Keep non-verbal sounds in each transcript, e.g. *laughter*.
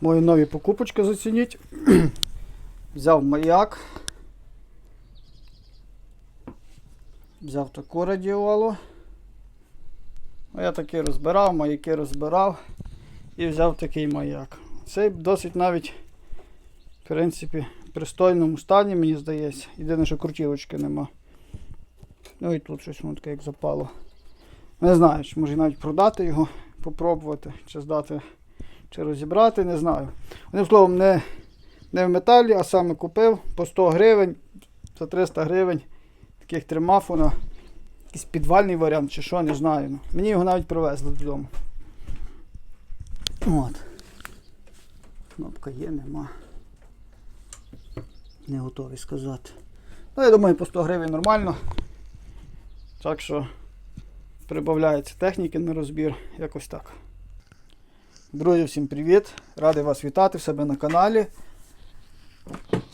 Мої нові покупочки зацініть. *clears throat* Взяв маяк. Взяв таку радіолу. Ну, Я такий розбирав, маяки розбирав і взяв такий маяк. Цей досить навіть, в принципі, пристойному стані, мені здається. Єдине, що крутілочки нема. Ну і тут щось воно таке як запало. Не знаю, чи може навіть продати його, попробувати, чи здати, чи розібрати, не знаю. Одним словом, не, не в металі, а саме купив по 100 гривень, за 300 гривень таких три мафона. Якийсь підвальний варіант чи що, не знаю. Ну, Мені його навіть привезли додому. От. Кнопка є, нема. Не готовий сказати. Ну, я думаю, по 100 гривень нормально. Так що прибавляється техніки на розбір, якось так. Друзі, всім привіт! Радий вас вітати в себе на каналі.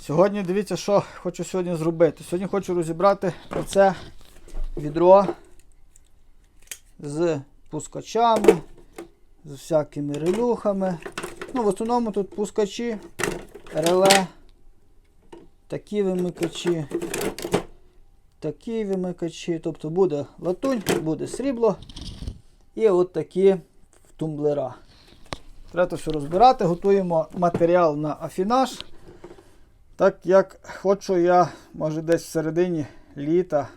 Сьогодні дивіться, що хочу сьогодні зробити. Сьогодні хочу розібрати оце відро з пускачами, з всякими релюхами. Ну, в основному тут пускачі, реле, такі вимикачі, такі вимикачі. Тобто буде латунь, буде срібло і от такі тумблера. Треба все розбирати, готуємо матеріал на афінаж. Так як хочу я, може десь в середині літа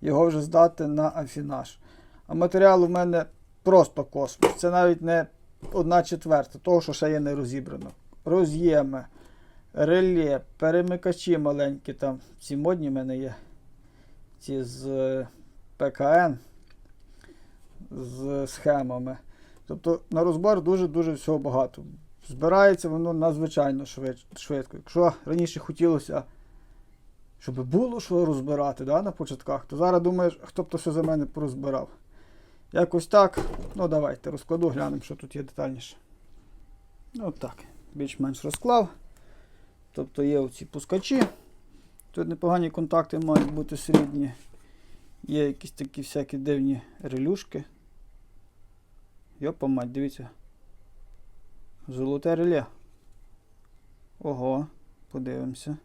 його вже здати на афінаж. А матеріал у мене просто космос. Це навіть не одна четверта, того, що ще є не розібрано. Роз'єми, реле, перемикачі маленькі там. Ці модні в мене є. Ці з е, ПКН з схемами. Тобто на розбор дуже-дуже всього багато. Збирається воно надзвичайно швидко. Якщо раніше хотілося, щоб було що розбирати да, на початках, то зараз думаєш, хто б то все за мене порозбирав. Якось так. Ну давайте розкладу, глянемо, що тут є детальніше. Ну так, більш-менш розклав. Тобто є оці пускачі. Тут непогані контакти мають бути срібні. Є якісь такі всякі дивні релюшки. Йопа мать, дивіться. Золоте реле. Ого, подивимося.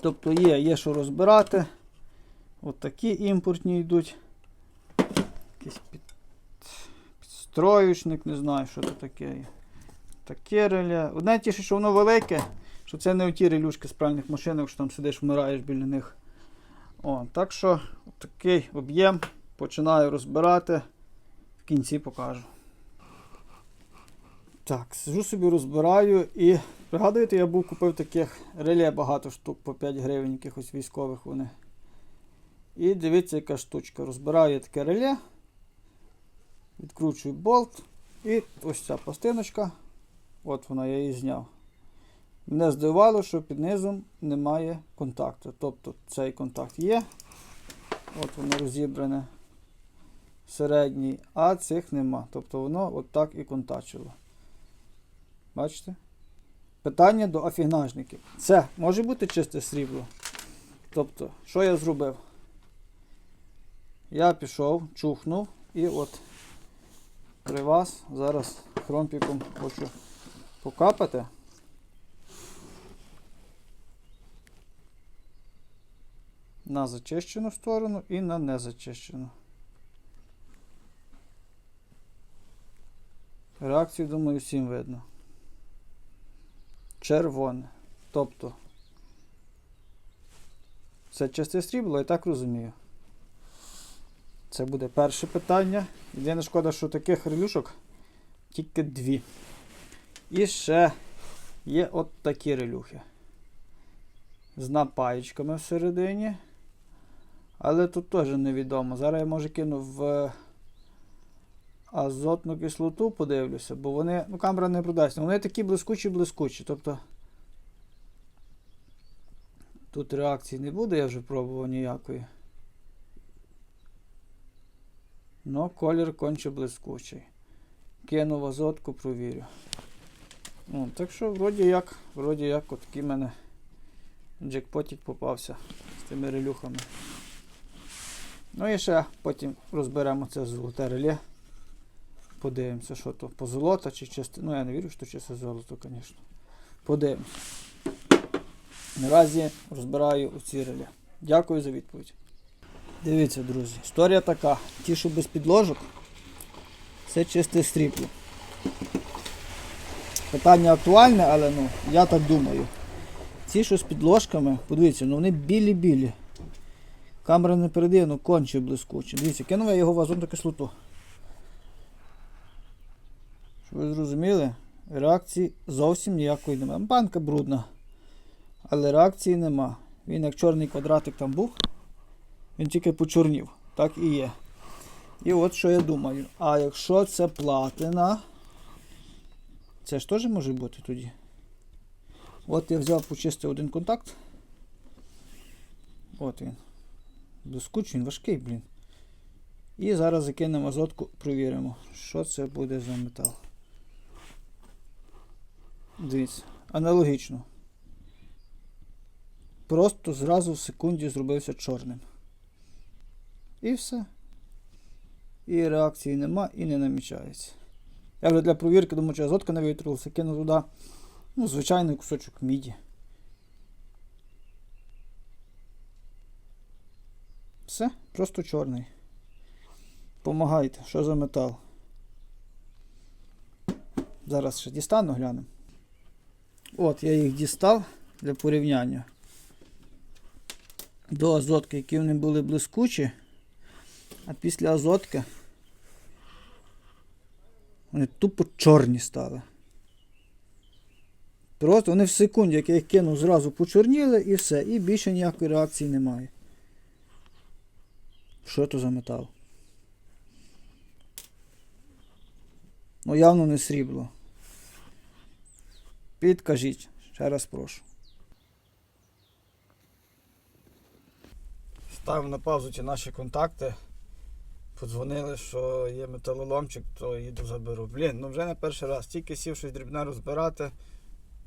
Тобто є, є що розбирати. От такі імпортні йдуть. Якийсь під... підстроючник, не знаю, що це таке. є. Таке реле. Одне тіше, що воно велике, що це не оті релюшки з пральних машинок, що там сидиш, вмираєш біля них. О, так що такий об'єм починаю розбирати. В кінці покажу. Так, сижу собі розбираю і пригадуєте, я був купив таких реле багато штук по 5 гривень, якихось військових вони. І дивіться, яка штучка. Розбираю таке реле, відкручую болт і ось ця пластиночка. От вона, я її зняв. Мене здивувало, що під низом немає контакту. Тобто цей контакт є. От воно розібране середній, а цих нема. Тобто воно от так і контачило. Бачите? Питання до афігнажників. Це може бути чисте срібло. Тобто, що я зробив? Я пішов, чухнув і от при вас зараз хромпіком хочу покапати. На зачищену сторону і на незачищену. Реакцію, думаю, всім видно. Червоне. Тобто це чисте срібло, я так розумію. Це буде перше питання. Єдине шкода, що таких релюшок тільки дві. І ще є от такі релюхи. З напаєчками всередині. Але тут теж невідомо. Зараз я може кину в азотну кислоту, подивлюся, бо вони, ну камера не продасть. Вони такі блискучі-блискучі. Тобто тут реакції не буде, я вже пробував ніякої. Ну, колір конче блискучий. Кину в азотку, провірю. Ну, так що, вроді як, вроді як, от такий мене джекпотик попався з тими релюхами. Ну і ще потім розберемо це золоте реле. Подивимося, що то позолота чи чисте. Ну я не вірю, що чисте золото, звісно. Подивимося. Наразі розбираю у ці реле. Дякую за відповідь. Дивіться, друзі, історія така. Ті, що без підложок, це чисте стріпло. Питання актуальне, але ну, я так думаю. Ці, що з підложками, подивіться, ну вони білі-білі. Камера не передає, ну конче блискуче. Дивіться, кинув я його в азотну кислоту. Щоб ви зрозуміли, реакції зовсім ніякої немає. Банка брудна. Але реакції нема. Він як чорний квадратик там був, він тільки почорнів. Так і є. І от що я думаю. А якщо це платина, це ж теж може бути тоді. От я взяв почистив один контакт. От він. Блискучий, він важкий, блін. І зараз закинемо азотку, провіримо, що це буде за метал. Дивіться, аналогічно. Просто зразу в секунді зробився чорним. І все. І реакції нема і не намічається. Я вже для провірки думаю, чи азотка не витрулився, кинув туди ну, звичайний кусочок міді. Все, просто чорний. Помагайте, що за метал. Зараз ще дістану, глянемо. От, я їх дістав для порівняння. До азотки, які вони були блискучі, а після азотки вони тупо чорні стали. Просто вони в секунді, як я їх кинув, зразу почорніли і все. І більше ніякої реакції немає. Що то за метал? Ну, явно не срібло. Підкажіть, ще раз прошу. Ставив на паузу ті наші контакти. Подзвонили, що є металоломчик, то їду заберу. Блін, ну вже не перший раз. Тільки сів щось дрібне розбирати.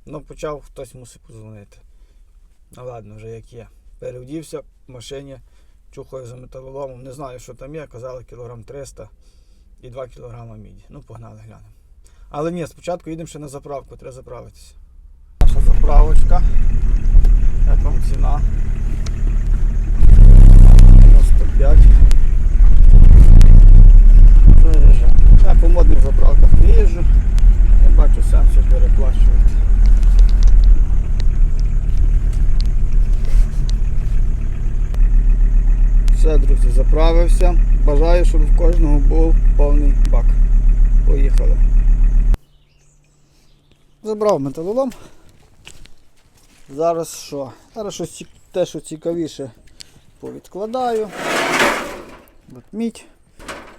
Ну, почав хтось мусив подзвонити. Ну ладно, вже як є. Перевдівся в машині, чухаю за металоломом. Не знаю, що там є. Казали кілограм 300 і 2 кілограма міді. Ну, погнали, глянемо. Але ні, спочатку їдемо ще на заправку, треба заправитися. Наша заправочка. Як вам ціна? 95. Виїжджаю. Я по модних заправках не їжджу. Я бачу сенсу переплачувати. Все, друзі, заправився. Бажаю, щоб в кожного був повний бак. Поїхали. Забрав металолом. Зараз що? Зараз щось те, що цікавіше, повідкладаю. От мідь.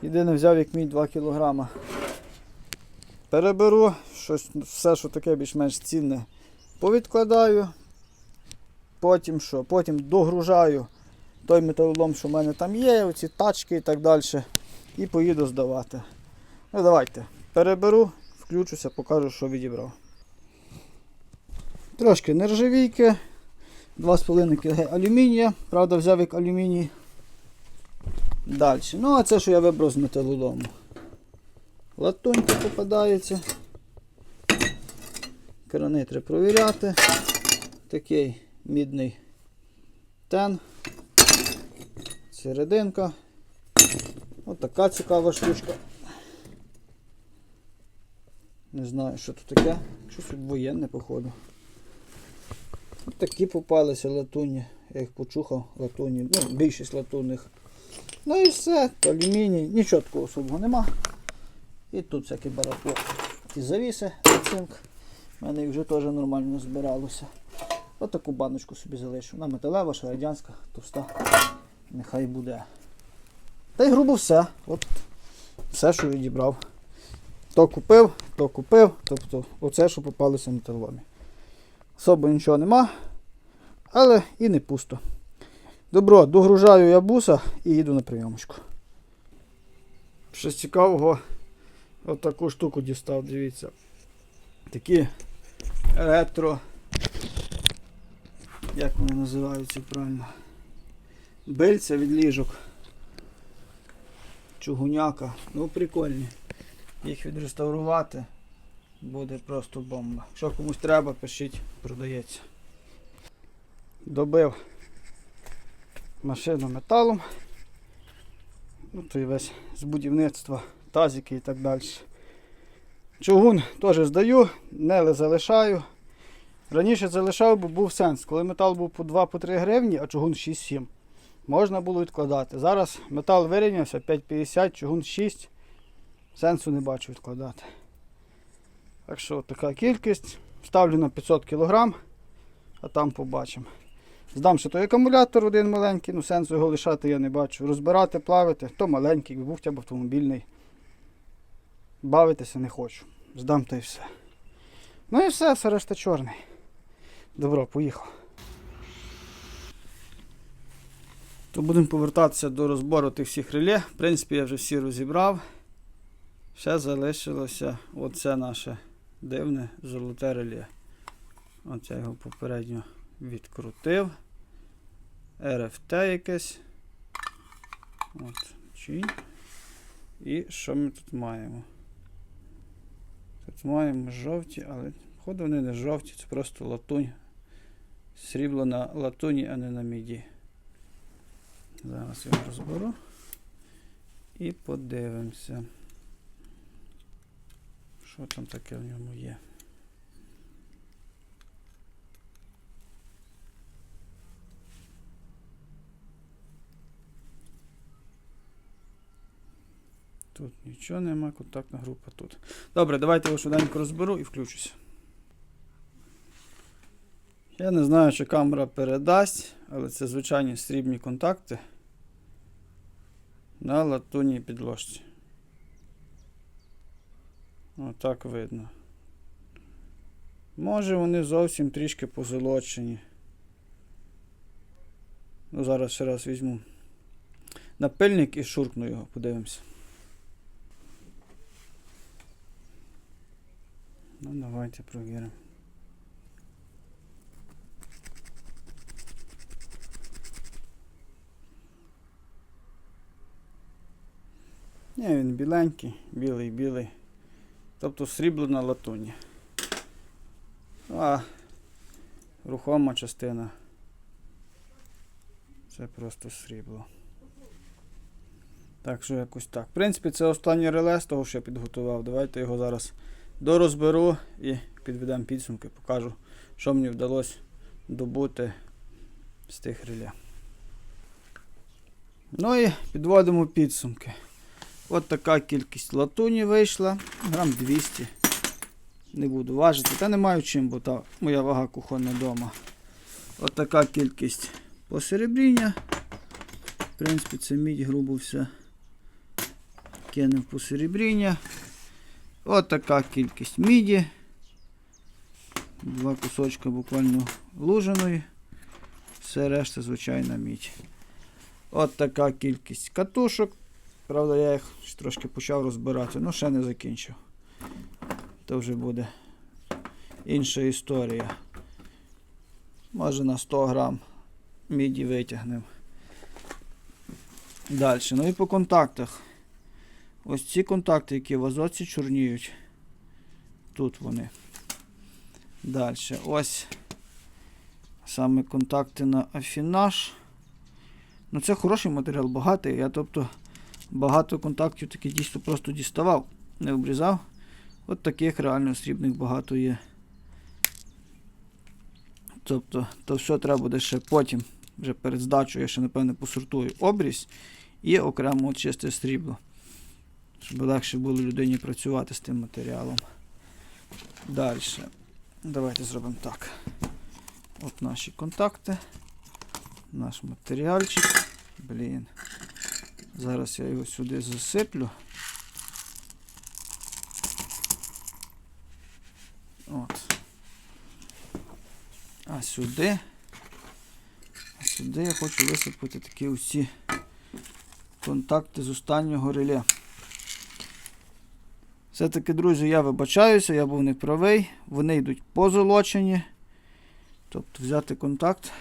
Єдине взяв як мідь 2 кг. Переберу, щось, все, що таке більш-менш цінне, повідкладаю. Потім що? Потім догружаю той металолом, що в мене там є, оці тачки і так далі. І поїду здавати. Ну давайте. Переберу, включуся, покажу, що відібрав. Трошки нержавійки. 2,5 кг алюмінія. Правда, взяв як алюміній. Далі. Ну, а це, що я вибрав з металолому. Латунька попадається. Крани треба провіряти. Такий мідний тен. Серединка. Ось така цікава штучка. Не знаю, що тут таке. Щось воєнне, походу. Ось такі попалися латунні. Я їх почухав, латунні. Ну, більшість латунних. Ну і все, алюміній, нічого такого особого нема. І тут всяке барахло. Ті завіси, цинк. У мене їх вже теж нормально збиралося. Ось таку баночку собі залишу. Вона металева, ще радянська, товста. Нехай буде. Та й грубо все. От все, що відібрав. То купив, то купив. Тобто оце, що попалося в металоломі. Особо нічого нема, але і не пусто. Добро, догружаю я буса і їду на прийомочку. Щось цікавого, от штуку дістав, дивіться. Такі ретро. Як вони називаються правильно? Бильця від ліжок. Чугуняка. Ну прикольні. їх відреставрувати. Буде просто бомба. Якщо комусь треба, пишіть, продається. Добив машину металом. Ну, то і весь з будівництва, тазики і так далі. Чугун теж здаю, нели залишаю. Раніше залишав, бо був сенс. Коли метал був по 2-3 гривні, а чугун 6-7, можна було відкладати. Зараз метал вирівнявся 5,50, чугун 6. Сенсу не бачу відкладати. Так що така кількість. Ставлю на 500 кг, а там побачимо. Здам ще той акумулятор один маленький, ну сенсу його лишати я не бачу. Розбирати, плавити, то маленький, був б автомобільний. Бавитися не хочу. Здам та й все. Ну і все, все решта чорний. Добро, поїхав. То будемо повертатися до розбору тих всіх реле. В принципі, я вже всі розібрав. Ще залишилося оце наше дивне золоте реле. Оце я його попередньо відкрутив. РФТ якесь. От, чинь. І що ми тут маємо? Тут маємо жовті, але походу вони не жовті, це просто латунь. Срібло на латуні, а не на міді. Зараз його розберу і подивимося. Що там таке в ньому є? Тут нічого нема, контактна група тут. Добре, давайте його швиденько розберу і включуся. Я не знаю, чи камера передасть, але це звичайні срібні контакти на латунній підложці. Отак видно. Може вони зовсім трішки позолочені. Ну, зараз ще раз візьму напильник і шуркну його, подивимося. Ну, давайте провіримо. Ні, він біленький, білий, білий. Тобто срібло на латуні. А рухома частина. Це просто срібло. Так що якось так. В принципі, це останнє реле з того, що я підготував. Давайте його зараз дорозберу і підведемо підсумки, покажу, що мені вдалося добути з тих реле. Ну і підводимо підсумки. От така кількість латуні вийшла. Грам 200. Не буду важити. Та не маю чим, бо та моя вага кухонна вдома. От така кількість посеребріння. В принципі, це мідь грубо все. Кинув посеребріння. От така кількість міді. Два кусочка буквально луженої. Все решта звичайна мідь. От така кількість катушок. Правда, я їх трошки почав розбирати, але ще не закінчив. То вже буде інша історія. Може на 100 грам міді витягнемо. Далі. Ну і по контактах. Ось ці контакти, які в азоті чорніють. Тут вони. Далі. Ось саме контакти на афінаж. Ну це хороший матеріал, багатий. Я тобто багато контактів таки дійсно просто діставав, не обрізав. От таких реально срібних багато є. Тобто, то все треба буде ще потім, вже перед здачею, я ще, напевне, посортую обріз і окремо чисте срібло. Щоб легше було людині працювати з тим матеріалом. Далі. Давайте зробимо так. От наші контакти. Наш матеріальчик. Блін. Зараз я його сюди засиплю. От. А сюди. А сюди я хочу висипати такі усі контакти з останнього реле. Все-таки, друзі, я вибачаюся, я був неправий. Вони йдуть позолочені. Тобто взяти контакт.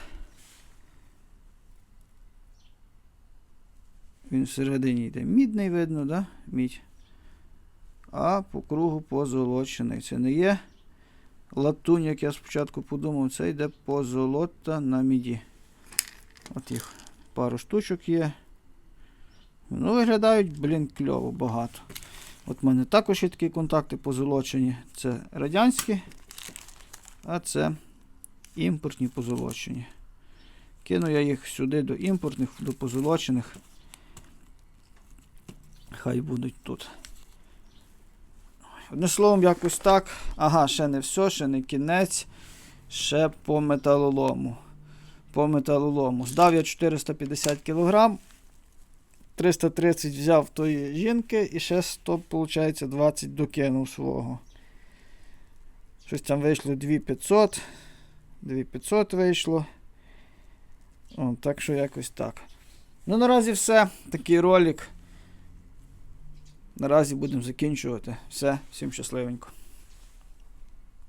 Він всередині йде мідний видно, да? Мідь. а по кругу позолочений. Це не є латунь, як я спочатку подумав, це йде позолота на міді. От їх пару штучок є. Ну, виглядають, блін, кльово багато. От в мене також є такі контакти позолочені. Це радянські, а це імпортні позолочені. Кину я їх сюди до імпортних, до позолочених. Хай будуть тут. Одним словом, якось так. Ага, ще не все, ще не кінець. Ще по металолому. По металолому. Здав я 450 кг. 330 взяв тої жінки і ще 100, виходить, 20 докинув свого. Щось там вийшло 2500. 2500 вийшло. О, так що якось так. Ну, наразі все. Такий ролик. Наразі будемо закінчувати. Все, всім щасливенько.